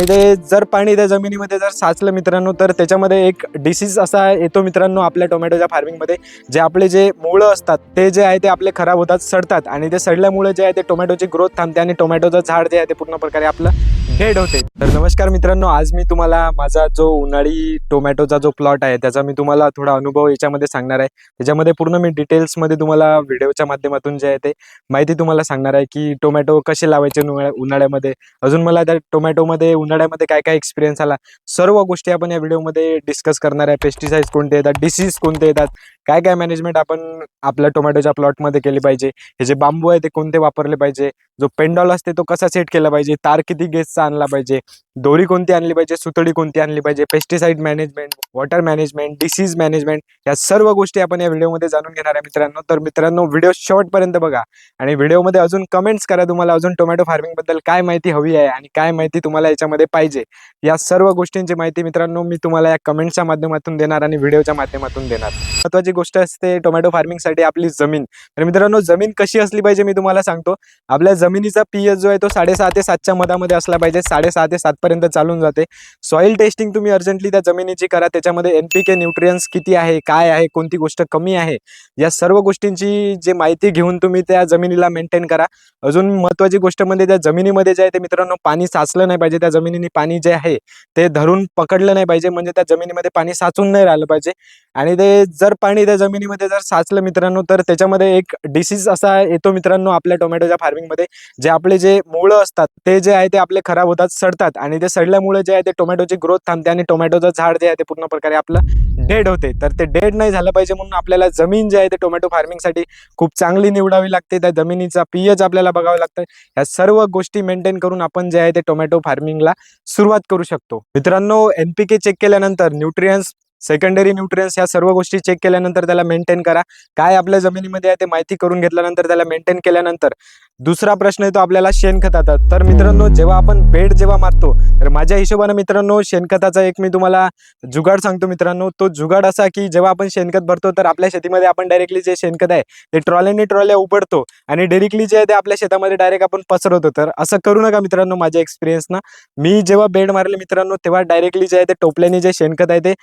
ते जर पाणी त्या जमिनीमध्ये जर साचलं मित्रांनो तर त्याच्यामध्ये एक डिसीज असा येतो मित्रांनो आपल्या टोमॅटोच्या फार्मिंगमध्ये जे आपले जे मुळं असतात ते जे आहे ते आपले खराब होतात सडतात. आणि ते सडल्यामुळे जे आहे ते टोमॅटोची ग्रोथ थांबते आणि टोमॅटोचं झाड जे आहे ते पूर्ण प्रकारे आपलं डेड होते. तर नमस्कार मित्रांनो आज मी तुम्हाला माझा जो उन्हाळी टोमॅटोचा जो प्लॉट आहे त्याचा मी तुम्हाला थोडा अनुभव याच्यामध्ये सांगणार आहे. त्याच्यामध्ये पूर्ण मी डिटेल्समध्ये तुम्हाला व्हिडिओच्या माध्यमातून जे आहे ते माहिती तुम्हाला सांगणार आहे की टोमॅटो कसे लावायचे उन्हाळ्या उन्हाळ्यामध्ये. अजून मला त्या टोमॅटोमध्ये उन्हाळ्यामध्ये काय काय एक्सपिरियन्स आला? सर्व गोष्टी आपण या व्हिडिओमध्ये डिस्कस करणार आहे. पेस्टिसाइड्स कोणते येतात? डिसीज कोणते येतात? काय काय मॅनेजमेंट आपण आपल्या टोमॅटोच्या प्लॉटमध्ये केली पाहिजे? हे जे बांबू आहे ते कोणते वापरले पाहिजे? जो पेंडॉल असते तो कसा सेट केला पाहिजे? तार किती गेसचा आणला पाहिजे? दोरी कोणती आणली पाहिजे? सुतळी कोणती आणली पाहिजे? Pesticide management water management disease management या सर्व गोष्टी आपण या व्हिडिओमध्ये जाणून घेणार आहे मित्रांनो. तर मित्रांनो व्हिडिओ शेवटपर्यंत बघा. आणि व्हिडिओमध्ये अजून कमेंट्स करा तुम्हाला. अजून टोमॅटो फार्मिंगबद्दल काय माहिती हवी आहे आणि काय माहिती तुम्हाला याच्यामध्ये पाहिजे. या सर्व गोष्टींची माहिती मित्रांनो मी तुम्हाला या कमेंटच्या माध्यमातून देणार आणि व्हिडिओच्या माध्यमातून देणार. महत्वाची गोष्ट असते टोमॅटो फार्मिंगसाठी आपली जमीन. तर मित्रांनो जमीन कशी असली पाहिजे मी तुम्हाला सांगतो. आपल्या जमिनीचा पीएच जो आहे तो साडेसहा ते सातच्या मधामध्ये असला पाहिजे. साडेसहा ते सातपर्यंत चालून जाते. सॉईल टेस्टिंग तुम्ही अर्जंटली त्या जमिनीची करा. त्याच्यामध्ये एनपीके न्यूट्रियन्स किती आहे काय आहे कोणती गोष्ट कमी आहे या सर्व गोष्टींची जे माहिती घेऊन तुम्ही त्या जमिनीला मेंटेन करा. अजून महत्वाची गोष्ट म्हणजे त्या जमिनीमध्ये जे आहे ते मित्रांनो पाणी साचलं नाही पाहिजे. त्या जमिनीने पाणी जे आहे ते धरून पकडलं नाही पाहिजे. म्हणजे त्या जमिनीमध्ये पाणी साचून नाही राहिलं पाहिजे. आणि ते जर पाणी त्या जमिनीमध्ये जर साचलं मित्रांनो तर त्याच्यामध्ये एक डिसीज असा येतो मित्रांनो आपल्या टोमॅटोच्या फार्मिंगमध्ये. जे आपले जे मुळं असतात ते जे आहे ते आपले खराब होतात सडतात. आणि ते सडल्यामुळे जे आहे ते टोमॅटोची ग्रोथ थांबते आणि टोमॅटोचं झाड जे आहे ते पूर्ण प्रकारे आपलं डेड होते. तर ते डेड नाही झालं पाहिजे म्हणून आपल्याला जमीन जे आहे ते टोमॅटो फार्मिंगसाठी खूप चांगली निवडावी लागते. त्या जमिनीचा पीएच आपल्याला बघावं लागतं. या सर्व गोष्टी मेंटेन करून आपण जे आहे ते टोमॅटो फार्मिंगला सुरुवात करू शकतो. मित्रांनो एनपीके चेक केल्यानंतर न्यूट्रियन्स सेकंडरी न्यूट्रियन्स ह्या सर्व गोष्टी चेक केल्यानंतर त्याला मेंटेन करा. काय आपल्या जमिनीमध्ये आहे ते माहिती करून घेतल्यानंतर त्याला मेंटेन केल्यानंतर. दुसरा प्रश्न येतो आपल्याला शेणखताचा. तर मित्रांनो जेव्हा आपण बेड जेव्हा मारतो तर माझ्या हिशोबाने मित्रांनो शेणखताचा एक मी तुम्हाला जुगाड सांगतो मित्रांनो. तो जुगाड असा की जेव्हा आपण शेणखत भरतो तर आपल्या शेतीमध्ये आपण डायरेक्टली जे शेणखत आहे ते ट्रॉल्याने ट्रॉल्या उघडतो आणि डायरेक्टली जे आहे ते आपल्या शेतामध्ये डायरेक्ट आपण पसरवतो. तर असं करू नका मित्रांनो माझ्या एक्सपिरियन्सनं मी जेव्हा बेड मारले मित्रांनो तेव्हा डायरेक्टली जे आहे ते टोपल्याने जे शेणखत आहे ते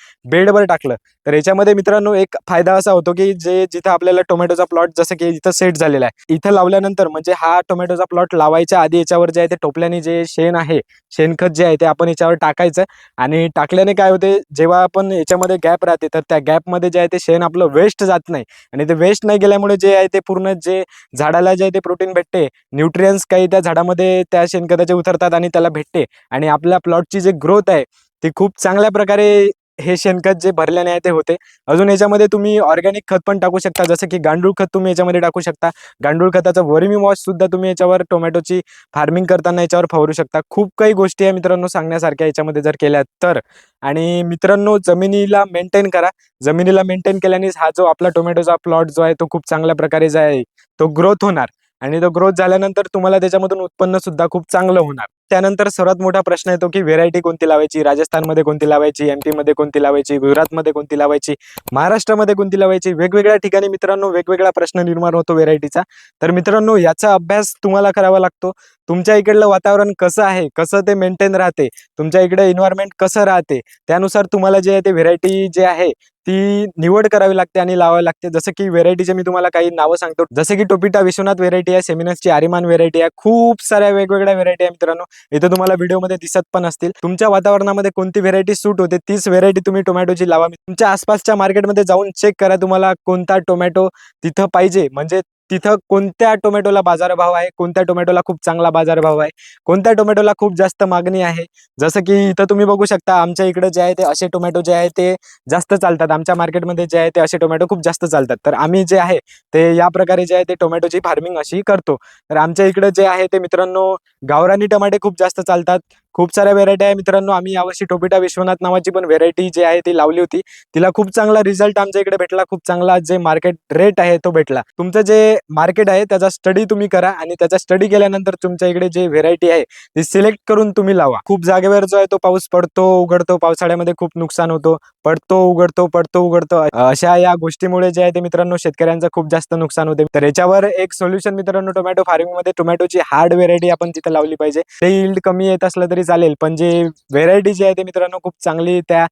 बेडवर टाकलं. तर याच्यामध्ये मित्रांनो एक फायदा असा होतो की जे जिथं आपल्याला टोमॅटोचा प्लॉट जसं की इथं सेट झालेला आहे इथं लावल्यानंतर म्हणजे हा टोमॅटोचा प्लॉट लावायच्या आधी याच्यावर जे आहे ते टोपल्याने जे शेण आहे शेणखत जे आहे ते आपण याच्यावर टाकायचं. आणि टाकल्याने काय होते जेव्हा आपण याच्यामध्ये गॅप राहते तर त्या गॅपमध्ये जे आहे ते शेण आपलं वेस्ट जात नाही. आणि ते वेस्ट नाही गेल्यामुळे जे आहे ते पूर्ण जे झाडाला जे आहे ते प्रोटीन भेटते न्यूट्रियन्स काही त्या झाडामध्ये त्या शेणखताचे उतरतात आणि त्याला भेटते. आणि आपल्या प्लॉटची जे ग्रोथ आहे ती खूप चांगल्या प्रकारे हे शेणखत जे भरल्याने आहे ते होते. अजून याच्यामध्ये तुम्ही ऑर्गॅनिक खत पण टाकू शकता. जसं की गांडूळ खत तुम्ही याच्यामध्ये टाकू शकता. गांडूळ खताचा वर्मी वॉश सुद्धा तुम्ही याच्यावर टोमॅटोची फार्मिंग करताना याच्यावर फवारू शकता. खूप काही गोष्टी आहे मित्रांनो सांगण्यासारख्या याच्यामध्ये जर केल्या तर. आणि मित्रांनो जमिनीला मेंटेन करा. जमिनीला मेंटेन केल्यानेच हा जो आपला टोमॅटोचा प्लॉट जो आहे तो खूप चांगल्या प्रकारे जो आहे तो ग्रोथ होणार. आणि तो ग्रोथ झाल्यानंतर तुम्हाला त्याच्यामधून उत्पन्न सुद्धा खूप चांगलं होणार. त्यानंतर सर्वात मोठा प्रश्न येतो की व्हेरायटी कोणती लावायची? राजस्थानमध्ये कोणती लावायची? एममध्ये कोणती लावायची? गुजरातमध्ये कोणती लावायची? महाराष्ट्रामध्ये कोणती लावायची? वेगवेगळ्या ठिकाणी मित्रांनो वेगवेगळा प्रश्न निर्माण होतो व्हेरायटीचा तर मित्रांनो याचा अभ्यास तुम्हाला करावा लागतो. तुमच्या इकडलं वातावरण कसं आहे? कसं ते मेंटेन राहते? तुमच्या इकडे इन्व्हायरमेंट कसं राहते? त्यानुसार तुम्हाला जे आहे ते व्हेरायटी जे आहे ती निवड करावी लागते आणि लावावी लागते. जसं की व्हेरायटीचे मी तुम्हाला काही नावं सांगतो. जसं की टोपिटा विश्वनाथ व्हेरायटी आहे सेमिनसची आरिमान व्हेरायटी आहे खूप साऱ्या वेगवेगळ्या व्हेरायटी आहे मित्रांनो. इथे तुम्हाला व्हिडिओमध्ये दिसत पण असतील. तुमच्या वातावरणामध्ये कोणती व्हेरायटी सूट होते तीच व्हेरायटी तुम्ही टोमॅटोची लावा. तुमच्या आसपासच्या मार्केटमध्ये जाऊन चेक करा तुम्हाला कोणता टोमॅटो तिथं पाहिजे. म्हणजे तिथं कोणत्या टोमॅटोला बाजारभाव आहे कोणत्या टोमॅटोला खूप चांगला बाजारभाव आहे कोणत्या टोमॅटोला खूप जास्त मागणी आहे जसं की इथं तुम्ही बघू शकता आमच्या इकडे जे आहे ते असे टोमॅटो जे आहे ते जास्त चालतात. आमच्या मार्केटमध्ये जे आहे ते असे टोमॅटो खूप जास्त चालतात. तर आम्ही जे आहे ते या प्रकारे जे आहे ते टोमॅटोची फार्मिंग अशी करतो. तर आमच्या इकडे जे आहे ते मित्रांनो गावरानी टमाटे खूप जास्त चालतात. खूप साऱ्या व्हेरायटी आहे. मित्रांनो आम्ही यावर्षी टोपिटा विश्वनाथ नावाची पण व्हेरायटी जी आहे ती लावली होती. तिला खूप चांगला रिझल्ट आमच्या इकडे भेटला. खूप चांगला जे मार्केट रेट आहे तो भेटला. तुमचं जे मार्केट आहे त्याचा स्टडी तुम्ही करा आणि त्याचा स्टडी केल्यानंतर तुमच्या इकडे जे व्हेरायटी आहे ती सिलेक्ट करून तुम्ही लावा. खूप जागेवर जो आहे तो पाऊस पडतो उघडतो. पावसाळ्यामध्ये खूप नुकसान होतो. पडतो उघडतो पडतो उघडतो. अशा या गोष्टीमुळे जे आहे ते मित्रांनो शेतकऱ्यांचं खूप जास्त नुकसान होते. तर याच्यावर एक सोल्युशन मित्रांनो टोमॅटो फार्मिंगमध्ये टोमॅटोची हार्ड व्हेरायटी आपण तिथे लावली पाहिजे. ते इल्ड कमी येत असलं तरी चालेल. पण जे व्हेरायटी जी आहे ते मित्रांनो खूप चांगली त्या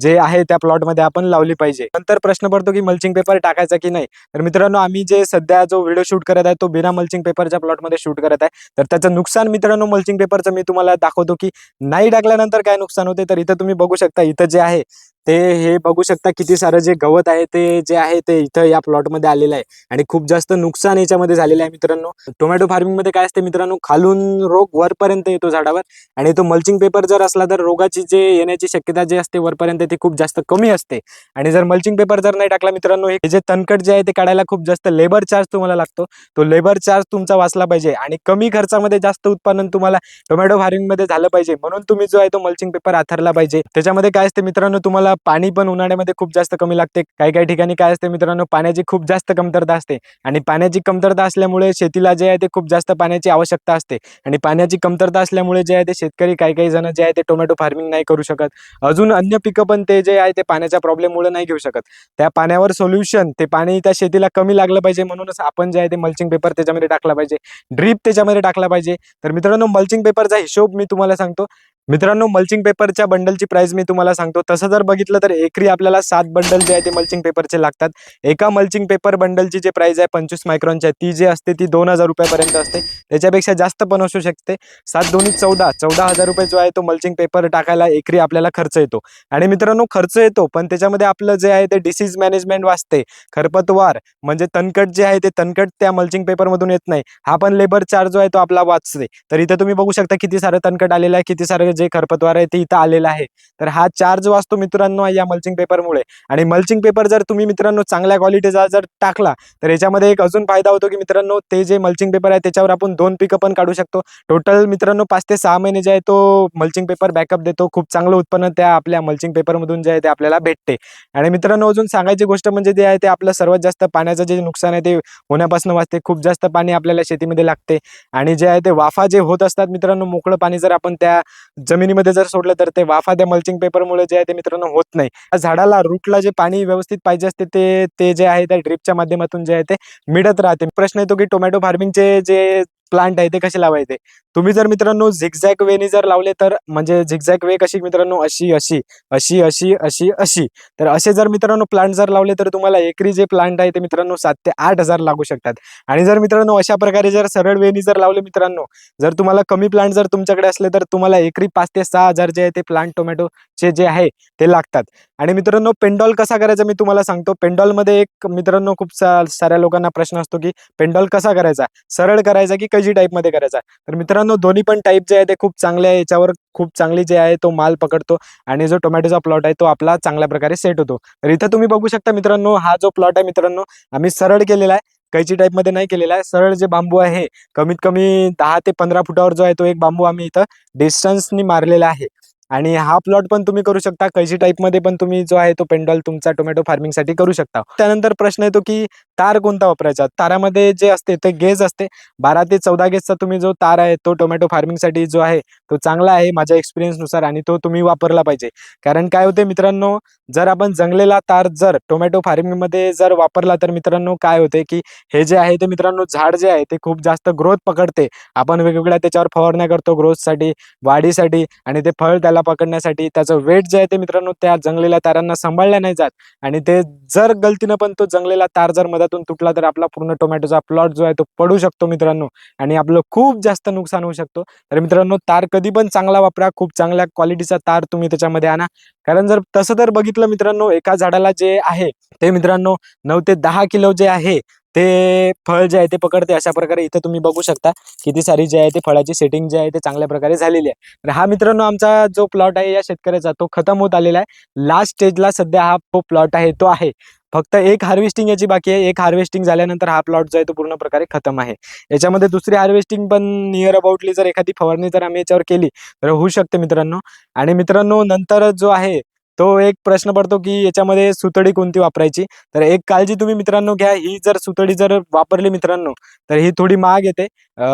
जे आहे त्या प्लॉटमध्ये आपण लावली पाहिजे. नंतर प्रश्न पडतो की मल्चिंग पेपर टाकायचा की नाही? तर मित्रांनो आम्ही जे सध्या जो व्हिडिओ शूट करत आहे तो बिना मल्चिंग पेपरच्या प्लॉटमध्ये शूट करत आहे. तर त्याचं नुकसान मित्रांनो मल्चिंग पेपरचं मी तुम्हाला दाखवतो की नाही टाकल्यानंतर काय नुकसान होते तर इथं तुम्ही बघू शकता इथं जे आहे ते हे बघू शकता किती सारं जे गवत आहे ते जे आहे ते इथं या प्लॉटमध्ये आलेलं आहे. आणि खूप जास्त नुकसान याच्यामध्ये झालेलं आहे मित्रांनो. टोमॅटो फार्मिंगमध्ये काय असते मित्रांनो खालून रोग वरपर्यंत येतो झाडावर. आणि तो मल्चिंग पेपर जर असला तर रोगाची जे येण्याची शक्यता जी असते वरपर्यंत ती खूप जास्त कमी असते. आणि जर मल्चिंग पेपर जर नाही टाकला मित्रांनो हे जे तणकट जे आहे ते काढायला खूप जास्त लेबर चार्ज तुम्हाला लागतो. तो लेबर चार्ज तुमचा वाचला पाहिजे आणि कमी खर्चामध्ये जास्त उत्पादन तुम्हाला टोमॅटो फार्मिंगमध्ये झालं पाहिजे. म्हणून तुम्ही जो आहे तो मल्चिंग पेपर आथरला पाहिजे. त्याच्यामध्ये काय असते मित्रांनो तुम्हाला पाणी पण उन्हाळ्यामध्ये खूप जास्त कमी लागते. काही काही ठिकाणी काय असते मित्रांनो पाण्याची खूप जास्त कमतरता असते. आणि पाण्याची कमतरता असल्यामुळे शेतीला जे आहे ते खूप जास्त पाण्याची आवश्यकता असते. आणि पाण्याची कमतरता असल्यामुळे जे आहे ते शेतकरी काही काही जण जे आहे ते टोमॅटो फार्मिंग नाही करू शकत. अजून अन्य पिकं पण ते जे आहे ते पाण्याच्या प्रॉब्लेममुळे नाही घेऊ शकत. त्या पाण्यावर सोल्युशन ते पाणी त्या शेतीला कमी लागलं पाहिजे म्हणूनच आपण जे आहे ते मल्चिंग पेपर त्याच्यामध्ये टाकला पाहिजे. ड्रीप त्याच्यामध्ये टाकला पाहिजे. तर मित्रांनो मल्चिंग पेपरचा हिशोब मी तुम्हाला सांगतो. मित्रांनो मल्चिंग पेपरच्या बंडलची प्राइस मी तुम्हाला सांगतो. तसं जर बघितलं तर एकरी आपल्याला सात बंडल जे आहे ते मल्चिंग पेपरचे लागतात. एका मल्चिंग पेपर बंडलची जे प्राइस आहे पंचवीस मायक्रॉनची आहे. ती जी असते ती दोन हजार रुपयापर्यंत असते. त्याच्यापेक्षा जास्त पण असू शकते. सात दोन्ही चौदा चौदा हजार रुपये जो आहे तो मल्चिंग पेपर टाकायला एकरी आपल्याला खर्च येतो. आणि मित्रांनो खर्च येतो पण त्याच्यामध्ये आपलं जे आहे ते डिसीज मॅनेजमेंट वाचते. खरपतवार म्हणजे तणकट जे आहे ते तणकट त्या मल्चिंग पेपरमधून येत नाही. हा पण लेबर चार्ज जो आहे तो आपला वाचते. तर इथं तुम्ही बघू शकता किती सारं तणकट आलेलं आहे किती सारं जे खरपतवार आहे ते इथं आलेलं आहे. तर हा चार्ज वाचतो मित्रांनो या मल्चिंग पेपरमुळे आणि मल्चिंग पेपर जर तुम्ही मित्रांनो चांगल्या क्वालिटीचा जर टाकला तर याच्यामध्ये एक अजून फायदा होतो की मित्रांनो ते जे मल्चिंग पेपर आहे त्याच्यावर आपण दोन पिकं पण काढू शकतो. टोटल मित्रांनो पाच ते सहा महिने जे आहे तो मल्चिंग पेपर बॅकअप देतो. खूप चांगलं उत्पन्न त्या आपल्या मल्चिंग पेपरमधून जे आहे ते आपल्याला भेटते. आणि मित्रांनो अजून सांगायची गोष्ट म्हणजे जे आहे ते आपलं सर्वात जास्त पाण्याचं जे नुकसान आहे ते होण्यापासून वाचते. खूप जास्त पाणी आपल्याला शेतीमध्ये लागते. आणि जे आहे ते वाफा जे होत असतात मित्रांनो मोकळं पाणी जर आपण त्या जमिनीमध्ये जर सोडलं तर ते वाफा त्या मल्चिंग पेपरमुळे जे आहे ते मित्रांनो होत नाही. झाडाला रूटला जे पाणी व्यवस्थित पाहिजे असते ते ते जे आहे त्या ड्रिपच्या माध्यमातून जे आहे ते मिळत राहते. प्रश्न येतो की टोमॅटो फार्मिंगचे जे प्लांट आहे ते कसे लावायचे? तुम्ही जर मित्रांनो झिगझॅक वेनी जर लावले तर म्हणजे झिगझॅक वे कशी मित्रांनो? अशी अशी अशी अशी अशी अशी. तर असे जर मित्रांनो प्लांट जर लावले तर तुम्हाला एकरी जे प्लांट आहे ते मित्रांनो सात ते आठ हजार लागू शकतात. आणि जर मित्रांनो अशा प्रकारे जर सरळ वेनी जर लावले मित्रांनो जर तुम्हाला कमी प्लांट जर तुमच्याकडे असले तर तुम्हाला एकरी पाच ते सहा हजार जे आहे ते प्लांट टोमॅटोचे जे आहे ते लागतात. आणि मित्रांनो पेंडॉल कसा करायचा मी तुम्हाला सांगतो. पेंडॉलमध्ये एक मित्रांनो खूप सा साऱ्या लोकांना प्रश्न असतो की पेंडॉल कसा करायचा? सरळ करायचा की कशी टाईपमध्ये करायचा? तर मित्रांनो दोन्ही पण टाईप जे आहे ते खूप चांगले आहे. याच्यावर खूप चांगली जे आहे तो माल पकडतो आणि जो टोमॅटोचा प्लॉट आहे तो आपला चांगल्या प्रकारे सेट होतो. तर इथं तुम्ही बघू शकता मित्रांनो हा जो प्लॉट आहे मित्रांनो आम्ही सरळ केलेला आहे. कैची टाईपमध्ये नाही केलेला आहे. सरळ जे बांबू आहे कमीत कमी दहा ते पंधरा फुटावर जो आहे तो एक बांबू आम्ही इथं डिस्टन्सनी मारलेला आहे. आणि हा प्लॉट पण तुम्ही करू शकता. कैची टाईपमध्ये पण तुम्ही जो आहे तो पेंडॉल तुमचा टोमॅटो फार्मिंगसाठी करू शकता. त्यानंतर प्रश्न येतो की तार कोणता वापरायचा? तारामध्ये जे असते ते गेज असते. बारा ते चौदा गेजचा तुम्ही जो तार आहे तो टोमॅटो फार्मिंगसाठी जो आहे तो चांगला आहे माझ्या एक्सपिरियन्सनुसार आणि तो तुम्ही वापरला पाहिजे. कारण काय होते मित्रांनो जर आपण जंगलेला तार जर टोमॅटो फार्मिंगमध्ये जर वापरला तर मित्रांनो काय होते की हे जे आहे ते मित्रांनो झाड जे आहे ते खूप जास्त ग्रोथ पकडते. आपण वेगवेगळ्या त्याच्यावर फवारण्या करतो ग्रोथसाठी वाढीसाठी आणि ते फळ त्याला पकडण्यासाठी. त्याचं वेट जे आहे ते मित्रांनो त्या जंगलेल्या तारांना सांभाळल्या नाही जात. आणि ते जर गलतीनं पण तो जंगलेला तार जर मधातून तुटला तर आपला पूर्ण टोमॅटोचा प्लॉट जो आहे तो पडू शकतो मित्रांनो आणि आपलं खूप जास्त नुकसान होऊ शकतो. तर मित्रांनो तार कधी पण चांगला वापरा खूप चांगल्या क्वालिटीचा तार तुम्ही त्याच्यामध्ये आणा. कारण जर तसं तर बघितलं मित्रांनो एका झाडाला जे आहे ते मित्रांनो नऊ ते दहा किलो जे आहे ते फळ जे आहे ते पकडते अशा प्रकारे इथं तुम्ही बघू शकता किती सारी जे आहे ते फळाची सेटिंग जी आहे ते चांगल्या प्रकारे झालेली आहे. तर हा मित्रांनो आमचा जो प्लॉट आहे या शेतकऱ्याचा तो खतम होत आलेला आहे. लास्ट स्टेजला सध्या हा जो प्लॉट आहे तो आहे. फक्त एक हार्वेस्टिंग याची बाकी आहे. एक हार्वेस्टिंग झाल्यानंतर हा प्लॉट जो आहे तो पूर्ण प्रकारे खतम आहे. याच्यामध्ये दुसरी हार्वेस्टिंग पण नियर अबाउटली जर एखादी फवारणी जर आम्ही याच्यावर केली तर होऊ शकते मित्रांनो. आणि मित्रांनो नंतर जो आहे तो एक प्रश्न पडतो की याच्यामध्ये सुतडी कोणती वापरायची? तर एक काळजी तुम्ही मित्रांनो घ्या ही जर सुतडी जर वापरली मित्रांनो तर ही थोडी महाग येते.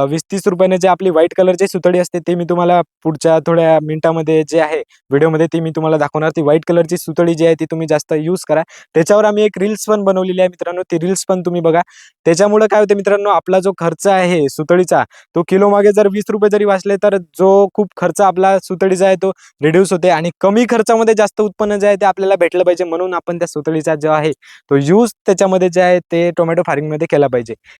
वीस तीस रुपयाने जे आपली व्हाईट कलरची सुतडी असते ते मी तुम्हाला पुढच्या थोड्या मिनिटामध्ये जे आहे व्हिडिओमध्ये ती मी तुम्हाला दाखवणार. ती व्हाईट कलरची सुतडी जी आहे ती तुम्ही जास्त यूज करा. त्याच्यावर आम्ही एक रील्स पण बनवलेली आहे मित्रांनो ती रील्स पण तुम्ही बघा. त्याच्यामुळे काय होते मित्रांनो आपला जो खर्च आहे सुतळीचा तो किलो मागे जर वीस रुपये जरी वाचले तर जो खूप खर्च आपला सुतळीचा आहे तो रिड्यूस होते. आणि कमी खर्चामध्ये जास्त उत्पन्न जे आहे ते आपल्याला भेटलं पाहिजे म्हणून आपण त्या सुतळीचा जो आहे तो यूज त्याच्यामध्ये जे आहे ते टोमॅटो फार्मिंगमध्ये केला पाहिजे.